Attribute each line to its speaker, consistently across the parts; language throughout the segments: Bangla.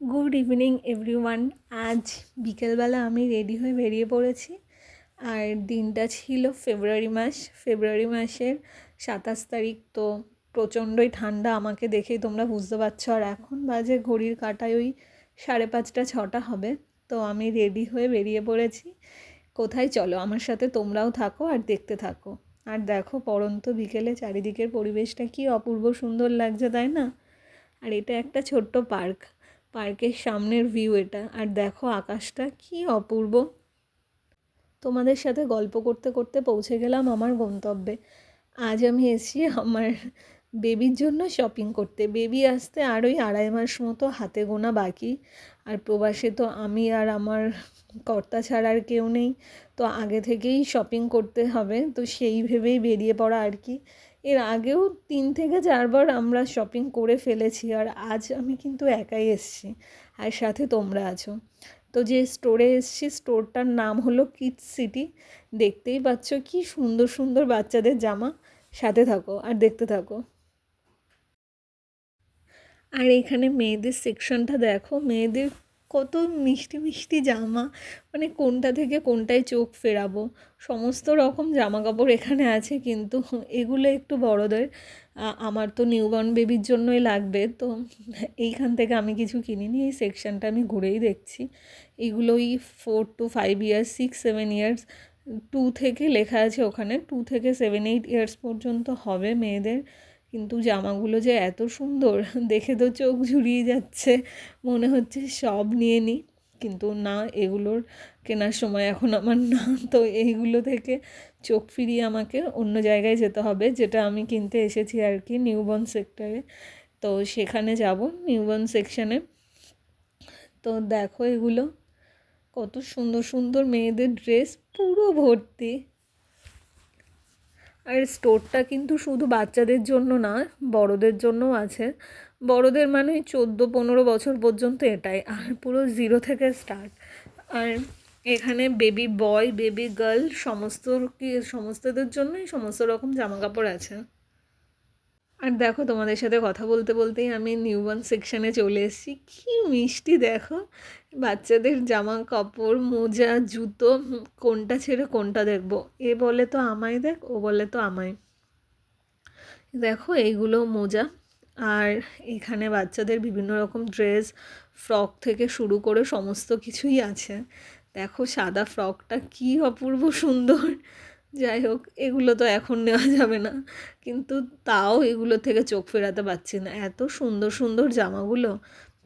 Speaker 1: গুড ইভিনিং এভরিওয়ান আজ বিকেলবেলা আমি রেডি হয়ে বেরিয়ে পড়েছি। আর দিনটা ছিল ফেব্রুয়ারি মাস। ফেব্রুয়ারি মাসের সাতাশ তারিখ তো প্রচণ্ডই ঠান্ডা। আমাকে দেখেই তোমরা বুঝতে পারছ। আর এখন বাজে ঘড়ির কাটায় ওই সাড়ে পাঁচটা, ছটা হবে। তো আমি রেডি হয়ে বেরিয়ে পড়েছি। কোথায় চলো? আমার সাথে তোমরাও থাকো আর দেখতে থাকো। আর দেখো, পরন্ত বিকেলে চারিদিকের পরিবেশটা কি অপূর্ব সুন্দর লাগছে, তাই না? আর এটা একটা ছোট্ট পার্ক। পার্কের সামনের ভিউ এটা। আর দেখো আকাশটা কি অপূর্ব। তোমাদের সাথে গল্প করতে করতে পৌঁছে গেলাম আমার গন্তব্যে। আজ আমি এসেছি আমার বেবির জন্য শপিং করতে। বেবি আসতে আরোই আড়াই মাস মতো হাতে গোনা বাকি। আর প্রবাসে তো আমি আর আমার কর্তা ছাড়া আর কেউ নেই। তো আগে থেকেই শপিং করতে হবে। তো সেই ভেবেই বেরিয়ে পড়া আর কি। এর আগেও তিন থেকে চারবার আমরা শপিং করে ফেলেছি আর আজ আমি কিন্তু একাই এসছি। আর সাথে তোমরা আছো। তো যে স্টোরে এসছি স্টোরটার নাম হলো কিডস সিটি দেখতেই পাচ্ছ কি সুন্দর সুন্দর বাচ্চাদের জামা। সাথে থাকো আর দেখতে থাকো। আর এখানে মেয়েদের সেকশনটা দেখো। মেয়েদের কত মিষ্টি মিষ্টি জামা মানে কোনটা থেকে কোনটায় চোখ ফেরাবো, সমস্ত রকম জামা কাপড় এখানে আছে কিন্তু এগুলো একটু বড়দের। আমার তো নিউবর্ন বেবির জন্যই লাগবে, তো এইখান থেকে আমি কিছু কিনিনি, এই সেকশনটা আমি ঘুরেই দেখছি। এগুলোই four to five years six seven years to থেকে লেখা আছে ওখানে টু থেকে সেভেন এইট ইয়ার্স পর্যন্ত হবে মেয়েদের। কিন্তু জামাগুলো যে এত সুন্দর, দেখে তো চোখ ঝুরিয়ে যাচ্ছে। মনে হচ্ছে সব নিয়ে নিই। কিন্তু না, এগুলোর কেনার সময় এখন আমার না। তো এইগুলো থেকে চোখ ফিরিয়ে আমাকে অন্য জায়গায় যেতে হবে, যেটা আমি কিনতে এসেছি আর কি নিউবর্ন সেক্টরে। তো সেখানে যাব, নিউবর্ন সেকশানে। তো দেখো এগুলো, কত সুন্দর সুন্দর মেয়েদের ড্রেস, পুরো ভর্তি। আর স্টোরটা কিন্তু শুধু বাচ্চাদের জন্য না, বড়দের জন্যও আছে। বড়দের মানে চোদ্দ, পনেরো বছর পর্যন্ত এটাই, আর পুরো জিরো থেকে স্টার্ট। আর এখানে বেবি বয়, বেবি গার্ল, সমস্ত সমস্তদের জন্যই সমস্ত রকম জামা কাপড় আছে। আর দেখো, তোমাদের সাথে কথা বলতে বলতেই আমি নিউবর্ন সেকশানে চলে এসেছি। কী মিষ্টি দেখো। বাচ্চাদের জামা কাপড় মোজা, জুতো কোনটা ছেড়ে কোনটা দেখব। এ বলে তো আমায় দেখ, ও বলে তো আমায়। দেখো, এইগুলো মোজা। আর এখানে বাচ্চাদের বিভিন্ন রকম ড্রেস, ফ্রক থেকে শুরু করে সমস্ত কিছুই আছে। দেখো, সাদা ফ্রকটা কী অপূর্ব সুন্দর। যাই হোক, এগুলো তো এখন নেওয়া যাবে না। কিন্তু তাও এগুলো থেকে চোখ ফেরাতে পারছি না। এত সুন্দর সুন্দর জামাগুলো।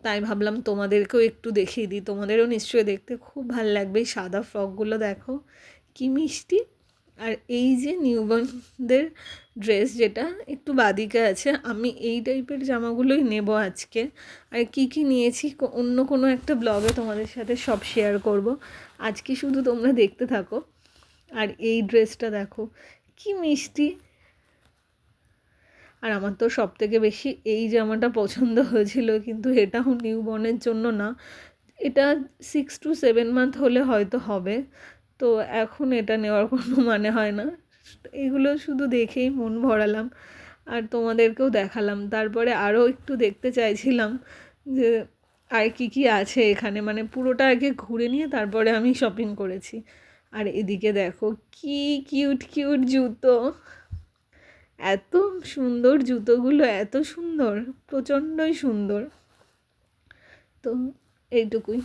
Speaker 1: তাই ভাবলাম তোমাদেরকেও একটু দেখিয়ে দিই। তোমাদেরও নিশ্চয়ই দেখতে খুব ভালো লাগবে। এই সাদা ফ্রকগুলো দেখো, কি মিষ্টি। আর এই যে নিউবর্নদের ড্রেস যেটা, একটু বাদিকে আছে। আমি এই টাইপের জামাগুলোই নেব আজকে। আর কি কি নিয়েছি অন্য কোনো একটা ব্লগে তোমাদের সাথে সব শেয়ার করব। আজকে শুধু তোমরা দেখতে থাকো। আর এই ড্রেসটা দেখো, কি মিষ্টি। আর আমার তো সব থেকে বেশি এই জামাটা পছন্দ হয়েছিল, কিন্তু এটাও নিউ বর্নের জন্য না। এটা সিক্স টু সেভেন মান্থ হলে হয়তো হবে, তো এখন এটা নেওয়ার কোনো মানে হয় না। এগুলো শুধু দেখেই মন ভরালাম, আর তোমাদেরকেও দেখালাম। তারপরে আরও একটু দেখতে চাইছিলাম যে, আর কী কী আছে এখানে? মানে পুরোটা আগে ঘুরে নিয়ে তারপরে আমি শপিং করেছি। আর এদিকে দেখো কি কিউট কিউট জুতো। এত সুন্দর জুতোগুলো, এত সুন্দর, প্রচণ্ডই সুন্দর। তো এইটুকুই।